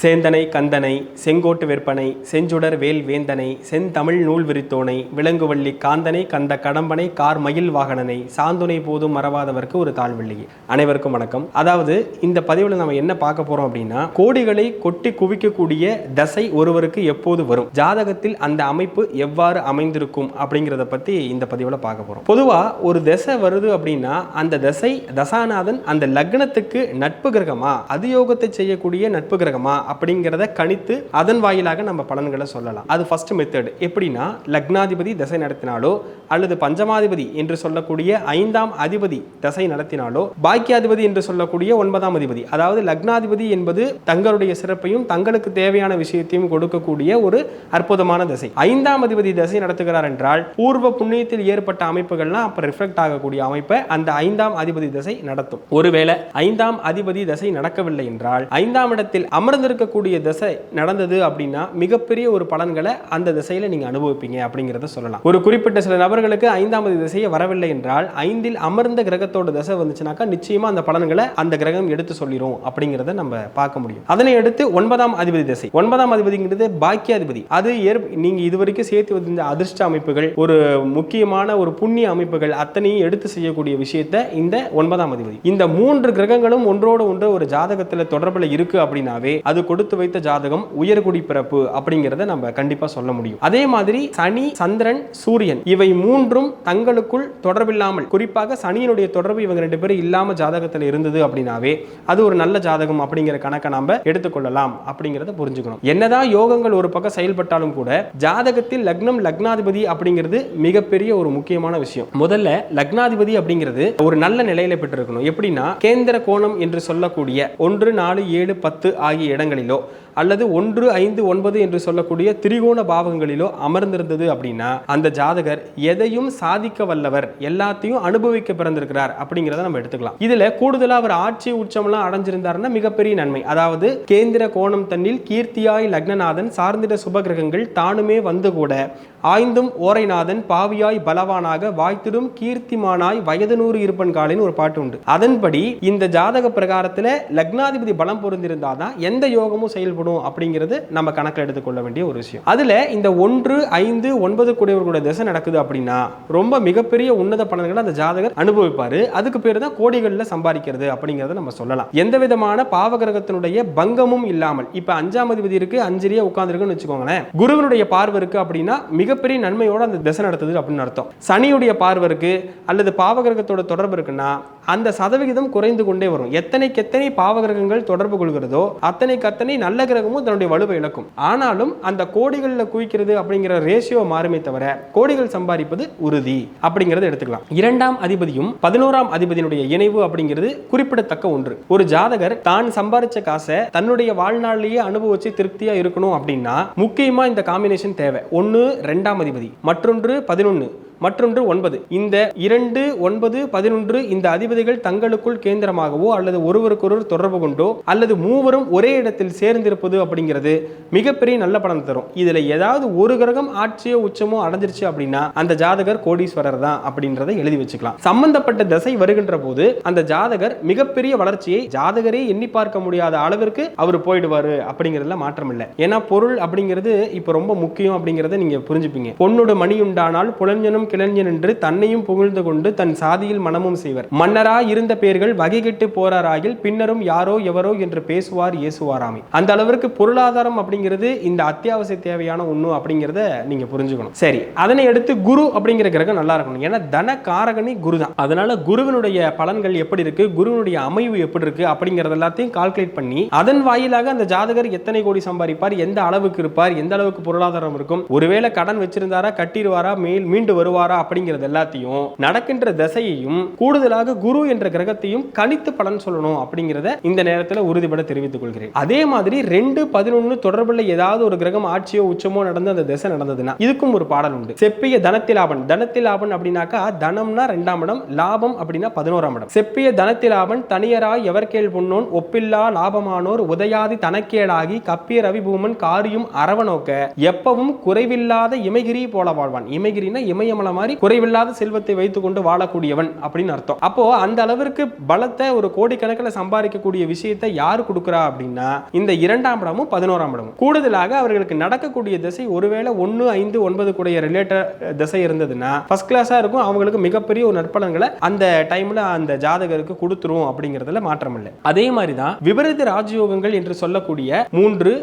சேந்தனை கந்தனை செங்கோட்டு விற்பனை செஞ்சுடர் வேல் வேந்தனை செந்தமிழ் நூல் விரித்தோனை விலங்குவள்ளி காந்தனை கந்த கடம்பனை கார் மயில் வாகனனை சாந்துணை போதும் மறவாதவர்க்கு ஒரு தாழ்வள்ளி. அனைவருக்கும் வணக்கம். அதாவது இந்த பதிவில் நம்ம என்ன பார்க்க போறோம் அப்படின்னா கோடிகளை கொட்டி குவிக்கக்கூடிய தசை ஒருவருக்கு எப்போது வரும்? ஜாதகத்தில் அந்த அமைப்பு எவ்வாறு அமைந்திருக்கும் அப்படிங்கிறத பத்தி இந்த பதிவில் பார்க்க போறோம். பொதுவா ஒரு தசை வருது அப்படின்னா அந்த தசை தசாநாதன் அந்த லக்னத்துக்கு நட்பு கிரகமா? அதியோகத்தை செய்யக்கூடிய நட்பு கிரகமா? அப்படிங்கிறத கணித்து அதன் வாயிலாக நம்ம பலன்களை சொல்லலாம். அது ஃபர்ஸ்ட் மெத்தட் எப்படின்னா லக்னாதிபதி தசை நடத்தினாலோ அல்லது பஞ்சமாதிபதி என்று சொல்லக்கூடிய ஐந்தாம் அதிபதி தசை நடத்தினாலோ பாக்கியாதிபதி என்று சொல்லக்கூடிய ஒன்பதாம் அதிபதி அதாவது லக்னாதிபதி என்பது தங்களுடைய சிறப்பையும் தங்களுக்கு தேவையான விஷயத்தையும் கொடுக்கக்கூடிய ஒரு அற்புதமான திசை. ஐந்தாம் அதிபதி தசை நடத்துகிறார் என்றால் பூர்வ புண்ணியத்தில் ஏற்பட்ட அமைப்புகள்லாம் அப்ப ரிஃப்ளெக்ட் ஆகக்கூடிய அமைப்பை அந்த ஐந்தாம் அதிபதி திசை நடத்தும். ஒருவேளை ஐந்தாம் அதிபதி தசை நடக்கவில்லை என்றால் ஐந்தாம் இடத்தில் இருக்கக்கூடிய திசை நடந்தது அப்படின்னா மிகப்பெரிய ஒரு பலன்களை அந்த திசையில நீங்க அனுபவிப்பீங்க அப்படிங்கிறத சொல்லலாம். ஒரு குறிப்பிட்ட சில நபர்களுக்கு ஐந்தாம் திசையை வரவில்லை என்றால் ஐந்தில் அமர்ந்த கிரகத்தோட திசை வந்துச்சுனாக்கா நிச்சயமா அந்த பலன்களை அந்த கிரகம் எடுத்து சொல்லிரும் அப்படிங்கிறத நம்ம பார்க்க முடியும். அதனை அடுத்து ஒன்பதாம் அதிபதி திசை. ஒன்பதாம் அதிபதிங்கிறது பாக்கியாதிபதி. அது ஏற் நீங்க இதுவரைக்கும் சேர்த்து வந்த அதிர்ஷ்ட அமைப்புகள் ஒரு முக்கியமான ஒரு புண்ணிய அமைப்புகள் அத்தனையும் எடுத்து செய்யக்கூடிய விஷயத்தை இந்த ஒன்பதாம் அதிபதி. இந்த மூன்று கிரகங்களும் ஒன்றோடு ஒன்று ஒரு ஜாதகத்துல தொடர்புல இருக்கு அப்படின்னாவே அது கொடுத்து வைத்த ஜாதகம் உயர்குடி பிறப்பு அப்படிங்கிறத நம்ம கண்டிப்பா சொல்ல முடியும். அதே மாதிரி சனி சந்திரன் சூரியன் இவை மூன்றும் தங்களுக்குள் தொடர்பில்லாமல் குறிப்பாக சனியினுடைய தொடர்பு இவங்க ரெண்டு பேரும் இல்லாம ஜாதகத்துல இருந்தது அப்படின்னாவே அது ஒரு நல்ல ஜாதகம் அப்படிங்கிற கணக்கை நம்ம எடுத்துக்கொள்ளலாம் அப்படிங்கிறத புரிஞ்சுக்கணும். என்னதான் யோகங்கள் ஒரு பக்கம் செயல்பட்டாலும் கூட ஜாதகத்தில் லக்னம் லக்னாதிபதி அப்படிங்கிறது மிகப்பெரிய ஒரு முக்கியமான விஷயம். முதல்ல லக்னாதிபதி அப்படிங்கிறது ஒரு நல்ல நிலையில பெற்றிருக்கணும். எப்படின்னா கேந்திர கோணம் என்று சொல்லக்கூடிய ஒன்று நாலு ஏழு பத்து ஆகிய இடங்களிலோ அல்லது ஒன்று ஐந்து ஒன்பது என்று சொல்லக்கூடிய திரிகோண பாவங்களிலோ அமர்ந்திருந்தது அப்படின்னா அந்த ஜாதகர் எதையும் சாதிக்க வல்லவர் எல்லாத்தையும் அனுபவிக்க பிறந்திருக்கிறார் அப்படிங்கிறத நம்ம எடுத்துக்கலாம். இதுல கூடுதலா அவர் ஆட்சி உச்சம்லாம் அடைஞ்சிருந்தாருன்னா மிகப்பெரிய நன்மை. அதாவது கேந்திர கோணம் தன்னில் கீர்த்தியாய் லக்னநாதன் சார்ந்திட சுபகிரகங்கள் தானுமே வந்து கூட ஆய்ந்தும் ஓரைநாதன் பாவியாய் பலவானாக வாய்த்திடும் கீர்த்திமானாய் வயது நூறு இருப்பன் காலின் ஒரு பாட்டு உண்டு. அதன்படி இந்த ஜாதக பிரகாரத்துல லக்னாதிபதி பலம் பொருந்திருந்தாதான் எந்த யோகமும் செயல்படும். அப்படிங்கிறது நம்ம கணக்கில் எடுத்துக்கொள்ள வேண்டிய ஒரு விஷயம். அதில் இந்த ஒன்று ஐந்து ஒன்பது கூடியவர்களுடைய திசை நடக்குது அப்படின்னா ரொம்ப மிகப்பெரிய உன்னத பலன்களை அந்த ஜாதகர் அனுபவிப்பாரு. அதுக்கு பேர் தான் கோடிகளில் சம்பாதிக்கிறது அப்படிங்கிறத நம்ம சொல்லலாம். எந்த விதமான பாவகிரகத்தினுடைய பங்கமும் இல்லாமல் இப்போ அஞ்சாம் அதிபதி இருக்கு அஞ்சிரியா உட்காந்துருக்குன்னு வச்சுக்கோங்களேன். குருவனுடைய பார்வை இருக்கு அப்படின்னா மிகப்பெரிய நன்மையோட அந்த திசை நடத்துது அப்படின்னு அர்த்தம். சனியுடைய பார்வை இருக்கு அல்லது பாவகிரகத்தோட தொடர்பு இருக்குன்னா அந்த சதவிகிதம் குறைந்து கொண்டே வரும். எத்தனைக்கு எத்தனை பாவகிரகங்கள் தொடர்பு கொள்கிறதோ அத்தனைக்கு அத்தனை நல்ல கிரகமும் தன்னுடைய வலுவை இழக்கும். ஆனாலும் அந்த கோடிகளில் குவிக்கிறது அப்படிங்கிற ரேஷியோ மாறுமே தவிர கோடிகள் சம்பாதிப்பது உறுதி அப்படிங்கறத எடுத்துக்கலாம். இரண்டாம் அதிபதியும் பதினோராம் அதிபதியினுடைய இணைவு அப்படிங்கிறது குறிப்பிடத்தக்க ஒன்று. ஒரு ஜாதகர் தான் சம்பாதிச்ச காசை தன்னுடைய வாழ்நாளிலேயே அனுபவிச்சு திருப்தியா இருக்கணும் அப்படின்னா முக்கியமா இந்த காம்பினேஷன் தேவை. ஒன்னு ரெண்டாம் அதிபதி. மற்றொன்று பதினொன்று மற்றொன்று ஒன்பது. இந்த இரண்டு ஒன்பது பதினொன்று இந்த அதிபதிகள் தங்களுக்குள் கேந்திரமாகவோ அல்லது ஒருவருக்கொருவர் தொடர்பு கொண்டோ அல்லது மூவரும் ஒரே இடத்தில் சேர்ந்திருப்பது அப்படிங்கிறது மிகப்பெரிய நல்ல பலன் தரும். இதுல ஏதாவது ஒரு கிரகம் ஆட்சியோ உச்சமோ அடைஞ்சிருச்சு அப்படின்னா அந்த ஜாதகர் கோடீஸ்வரர் தான் அப்படின்றத எழுதி வச்சுக்கலாம். சம்பந்தப்பட்ட தசை வருகின்ற போது அந்த ஜாதகர் மிகப்பெரிய வளர்ச்சியை ஜாதகரே எண்ணி பார்க்க முடியாத அளவிற்கு அவர் போயிடுவாரு அப்படிங்கிறதுல மாற்றம் இல்லை ஏன்னா பொருள் அப்படிங்கிறது இப்போ ரொம்ப முக்கியம் அப்படிங்கிறத நீங்க புரிஞ்சுப்பீங்க. பொன்னோட மணி உண்டானால் புலஞ்சனும் கிளஞ்சு நின்று தன்னையும் புகழ்ந்து கொண்டு தன் சாதியில் மனமும் செய்வர். மன்னரா இருந்த பேர்கள் வகை கெட்டு போறாராகில் பின்னரும் யாரோ எவரோ என்று பேசுவார் இயேசுவாராமே அந்த அளவிற்கு பொருளாதாரம் அப்படிங்கிறது இந்த அத்தியாவசிய தேவையான ஒண்ணு அப்படிங்கிறத நீங்க புரிஞ்சுக்கணும். சரி அதனை அடுத்து குரு அப்படிங்கிற கிரகம் நல்லா இருக்கணும். ஏன்னா தன காரகனி குரு தான் அதனால குருவினுடைய பலன்கள் எப்படி இருக்கு? குருவினுடைய அமைவு எப்படி இருக்கு? அப்படிங்கறது எல்லாத்தையும் கால்குலேட் பண்ணி அதன் வாயிலாக அந்த ஜாதகர் எத்தனை கோடி சம்பாதிப்பார்? எந்த அளவுக்கு இருப்பார்? எந்த அளவுக்கு பொருளாதாரம் இருக்கும்? ஒருவேளை கடன் வச்சிருந்தாரா கட்டிடுவாரா? மேல் மீண்டு வருவார்? வருவாரா அப்படிங்கிறது எல்லாத்தையும் நடக்கின்ற திசையையும் கூடுதலாக குரு என்ற கிரகத்தையும் கணித்து பலன் சொல்லணும் அப்படிங்கிறத இந்த நேரத்தில் உறுதிபட தெரிவித்துக் கொள்கிறேன். அதே மாதிரி ரெண்டு பதினொன்று தொடர்புள்ள ஏதாவது ஒரு கிரகம் ஆட்சியோ உச்சமோ நடந்து அந்த திசை நடந்ததுன்னா இதுக்கும் ஒரு பாடல் உண்டு. செப்பிய தனத்திலாபன். தனத்திலாபன் அப்படின்னாக்கா தனம்னா ரெண்டாம் இடம் லாபம் அப்படின்னா பதினோராம் இடம். செப்பிய தனத்திலாபன் தனியராய் எவர்கேள் பொன்னோன் ஒப்பில்லா லாபமானோர் உதயாதி தனக்கேடாகி கப்பிய ரவிபூமன் காரியும் அரவநோக்க எப்பவும் குறைவில்லாத இமகிரி போல வாழ்வான். இமகிரினா இமயமலை மலை மாதிரி குறைவில்லாத செல்வத்தை வைத்துக்கொண்டு வாழக்கூடியவன் அப்படின்னு அர்த்தம். அப்போ அந்த அளவிற்கு பலத்தை ஒரு கோடிக்கணக்கில் சம்பாதிக்கக்கூடிய விஷயத்தை யார் கொடுக்குறா அப்படின்னா இந்த இரண்டாம் இடமும் பதினோராம் இடமும். கூடுதலாக அவர்களுக்கு நடக்கக்கூடிய திசை ஒருவேளை ஒன்று ஐந்து ஒன்பது கூடிய ரிலேட்டட் திசை இருந்ததுன்னா ஃபர்ஸ்ட் கிளாஸாக இருக்கும். அவங்களுக்கு மிகப்பெரிய ஒரு நற்பலன்களை அந்த டைம்ல அந்த ஜாதகருக்கு கொடுத்துரும் அப்படிங்கிறதுல மாற்றம் இல்லை அதே மாதிரி தான் விபரீத ராஜயோகங்கள் என்று சொல்லக்கூடிய மூன்று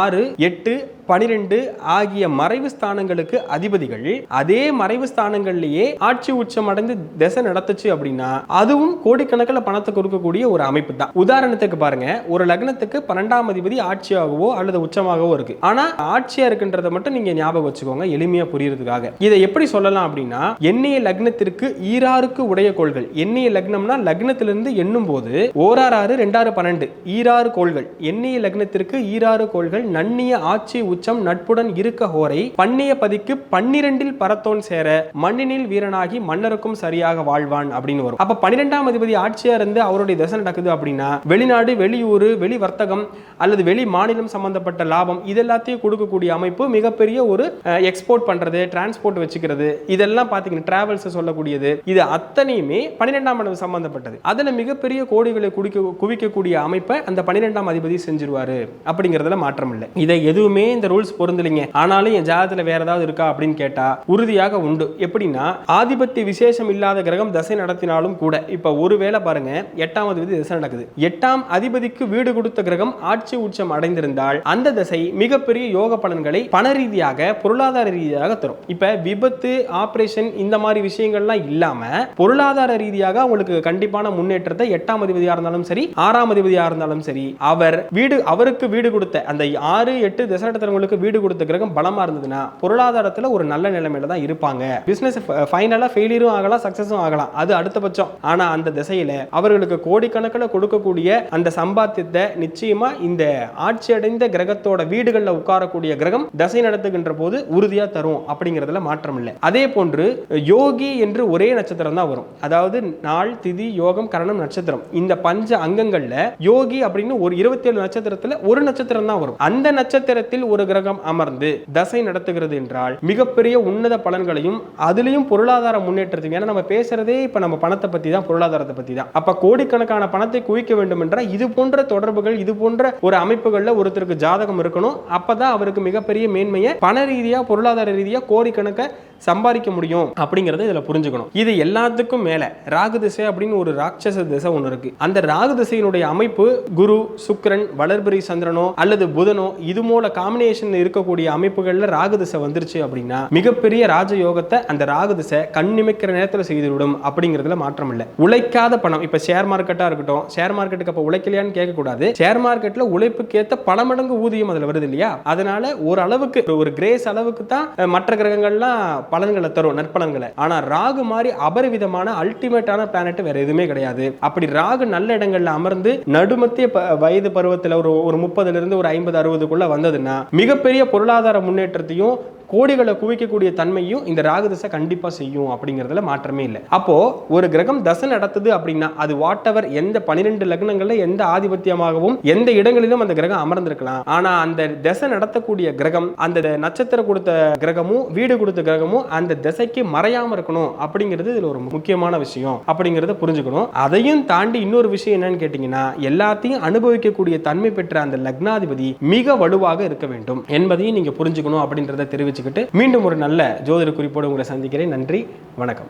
ஆறு எட்டு பனிரெண்டு ஆகிய மறைவு ஸ்தானங்களுக்கு அதிபதிகள் அதே மறைவு ஸ்தானங்கள்லயே ஆட்சி உச்சம் அடைந்து திசை நடத்துச்சு அப்படின்னா அதுவும் கோடிக்கணக்கில் பணத்தை கொடுக்கக்கூடிய ஒரு அமைப்பு தான். உதாரணத்துக்கு பாருங்க ஒரு லக்னத்துக்கு பன்னெண்டாம் அதிபதி ஆட்சியாகவோ அல்லது உச்சமாகவோ இருக்கு. ஆனா ஆட்சியா இருக்குன்றத மட்டும் நீங்க ஞாபகம் வச்சுக்கோங்க எளிமையா புரியறதுக்காக. இதை எப்படி சொல்லலாம் அப்படின்னா எண்ணெய லக்னத்திற்கு ஈராருக்கு உடைய கோள்கள். எண்ணெய லக்னம்னா லக்னத்திலிருந்து எண்ணும் போது ஓராறு ஆறு ரெண்டாறு பன்னெண்டு ஈராறு கோள்கள். எண்ணெய லக்னத்திற்கு ஈராறு கோள்கள். நன்னிய ஆட்சி உச்சம் நட்புடன் இருக்க ஹோரை பண்ணிய பதிக்கு பன்னிரெண்டில் பரத்தோன் சேர மண்ணினில் வீரனாகி மன்னருக்கும் சரியாக வாழ்வான் அப்படின்னு வரும். அப்ப பன்னிரெண்டாம் அதிபதி ஆட்சியா இருந்து அவருடைய தசை நடக்குது அப்படின்னா வெளிநாடு வெளியூர் வெளி வர்த்தகம் அல்லது வெளி மாநிலம் சம்பந்தப்பட்ட லாபம் இது எல்லாத்தையும் கொடுக்கக்கூடிய அமைப்பு மிகப்பெரிய ஒரு எக்ஸ்போர்ட் பண்றது டிரான்ஸ்போர்ட் வச்சுக்கிறது. இதெல்லாம் பாத்தீங்கன்னா டிராவல்ஸ் சொல்லக்கூடியது. இது அத்தனையுமே பன்னிரெண்டாம் இடம் சம்பந்தப்பட்டது. அதுல மிகப்பெரிய கோடிகளை குடிக்க குவிக்கக்கூடிய அமைப்பை அந்த பன்னிரெண்டாம் அதிபதி செஞ்சிருவாரு அப்படிங்கிறதுல மாற்றம் மாற்றம் இல்லை இதை எதுவுமே இந்த ரூல்ஸ் பொருந்தலைங்க. ஆனாலும் என் ஜாதகத்தில் வேற ஏதாவது இருக்கா அப்படின்னு கேட்டா உறுதியாக உண்டு. எப்படின்னா ஆதிபத்திய விசேஷம் இல்லாத கிரகம் தசை நடத்தினாலும் கூட இப்ப ஒருவேளை பாருங்க எட்டாவது விதி திசை நடக்குது. எட்டாம் அதிபதிக்கு வீடு கொடுத்த கிரகம் ஆட்சி உச்சம் அடைந்திருந்தால் அந்த திசை மிகப்பெரிய யோக பலன்களை பண ரீதியாக பொருளாதார ரீதியாக தரும். இப்ப விபத்து ஆபரேஷன் இந்த மாதிரி விஷயங்கள்லாம் இல்லாம பொருளாதார ரீதியாக அவங்களுக்கு கண்டிப்பான முன்னேற்றத்தை எட்டாம் அதிபதியா இருந்தாலும் சரி ஆறாம் அதிபதியா இருந்தாலும் சரி அவர் வீடு அவருக்கு வீடு கொடுத்த அந்த ஆறு எட்டு தசரட்டத்தவங்களுக்கு வீடு கொடுத்த கிரகம் பலமா இருந்ததுன்னா பொருளாதாரத்துல ஒரு நல்ல நிலைமையில தான் இருப்பாங்க. பிசினஸ் ஃபைனலா ஃபெயிலியரும் ஆகலாம் சக்சஸும் ஆகலாம். அது அடுத்தபட்சம் ஆனா அந்த திசையில அவர்களுக்கு கோடிக்கணக்கில் கொடுக்கக்கூடிய அந்த சம்பாத்தியத்தை நிச்சயமா இந்த ஆட்சி அடைந்த கிரகத்தோட வீடுகளில் உட்காரக்கூடிய கிரகம் தசை நடத்துகின்ற போது உறுதியா தரும் அப்படிங்கிறதுல மாற்றம் இல்லை. அதே போன்று யோகி என்று ஒரே நட்சத்திரம் தான் வரும். அதாவது நாள் திதி யோகம் கரணம் நட்சத்திரம். இந்த பஞ்ச அங்கங்கள்ல யோகி அப்படின்னு ஒரு இருபத்தி ஏழு நட்சத்திரத்துல ஒரு நட்சத்திரம் தான் வரும். அந்த நட்சத்திரத்தில் ஒரு கிரகம் அமர்ந்து தசை நடத்துகிறது என்றால் மிகப்பெரிய உன்னத பலன்களையும் அதுலயும் பொருளாதார முன்னேற்றத்தையும் ஏன்னா நம்ம பேசுறதே இப்ப நம்ம பணத்தை பத்தி தான் பொருளாதாரத்தை பத்தி தான் அப்ப கோடிக்கணக்கான பணத்தை குவிக்க வேண்டும் என்றால் இது போன்ற தொடர்புகள் இது போன்ற ஒரு அமைப்புகள்ல ஒருத்தருக்கு ஜாதகம் இருக்கணும். அப்பதான் அவருக்கு மிகப்பெரிய மேன்மையை பண ரீதியா பொருளாதார ரீதியா கோடிக்கணக்க சம்பாதிக்க முடியும் அப்படிங்கறத இதுல புரிஞ்சுக்கணும். இது எல்லாத்துக்கும் மேல ராகு திசை அப்படின்னு ஒரு ராட்சச திசை ஒன்று இருக்கு. அந்த ராகு திசையினுடைய அமைப்பு குரு சுக்கரன் வளர்பிரி சந்திரனோ அல்லது புதனோ இது மூல காம்பினேஷன் இருக்கக்கூடிய அமைப்புகள்ல ராகுதிசை வந்துருச்சு அப்படின்னா மிகப்பெரிய ராஜயோகத்தை அந்த ராகுதிசை கண்ணிமைக்கிற நேரத்தில் செய்துவிடும் அப்படிங்கிறதுல மாற்றம் இல்லை. உழைக்காத பணம் இப்ப ஷேர் மார்க்கெட்டா இருக்கட்டும் ஷேர் மார்க்கெட்டுக்கு அப்ப உழைக்கலையான்னு கேட்கக்கூடாது ஷேர் மார்க்கெட்ல உழைப்புக்கேத்த பல மடங்கு ஊதியம் அதுல வருது இல்லையா? அதனால ஒரு அளவுக்கு ஒரு கிரேஸ் அளவுக்கு தான் மற்ற கிரகங்கள்லாம் பலன்களை தரும் நற்பலன்களை. ஆனா ராகு மாதிரி அபரிவிதமான அல்டிமேட்டான பிளானட் வேற எதுவுமே கிடையாது. அப்படி ராகு நல்ல இடங்கள்ல அமர்ந்து நடுமத்திய வயது பருவத்துல ஒரு ஒரு முப்பதுல இருந்து ஒரு ஐம்பது அறுபதுக்குள்ள வந்ததுன்னா மிகப்பெரிய பொருளாதார முன்னேற்றத்தையும் கோடிகளை குவிக்கக்கூடிய தன்மையும் இந்த ராகு தசை கண்டிப்பா செய்யும் அப்படிங்கிறதுல மாற்றமே இல்லை. அப்போ ஒரு கிரகம் தசை நடத்துது அப்படின்னா அது வாட் எவர் எந்த பனிரெண்டு லக்னங்கள்ல எந்த ஆதிபத்தியமாகவும் எந்த இடங்களிலும் அந்த கிரகம் அமர்ந்திருக்கலாம். ஆனா அந்த தசை நடத்தக்கூடிய கிரகம் அந்த நட்சத்திரம் கொடுத்த கிரகமும் வீடு கொடுத்த கிரகமும் அந்த திசைக்கு மறையாம இருக்கணும் அப்படிங்கிறது இதுல ஒரு முக்கியமான விஷயம் அப்படிங்கிறத புரிஞ்சுக்கணும். அதையும் தாண்டி இன்னொரு விஷயம் என்னன்னு கேட்டீங்கன்னா எல்லாத்தையும் அனுபவிக்கக்கூடிய தன்மை பெற்ற அந்த லக்னாதிபதி மிக வலுவாக இருக்க வேண்டும் என்பதையும் நீங்க புரிஞ்சுக்கணும் அப்படின்றத தெரிவிச்சு வச்சுக்கிட்டு மீண்டும் ஒரு நல்ல ஜோதிட குறிப்போடு உங்களை சந்திக்கிறேன். நன்றி வணக்கம்.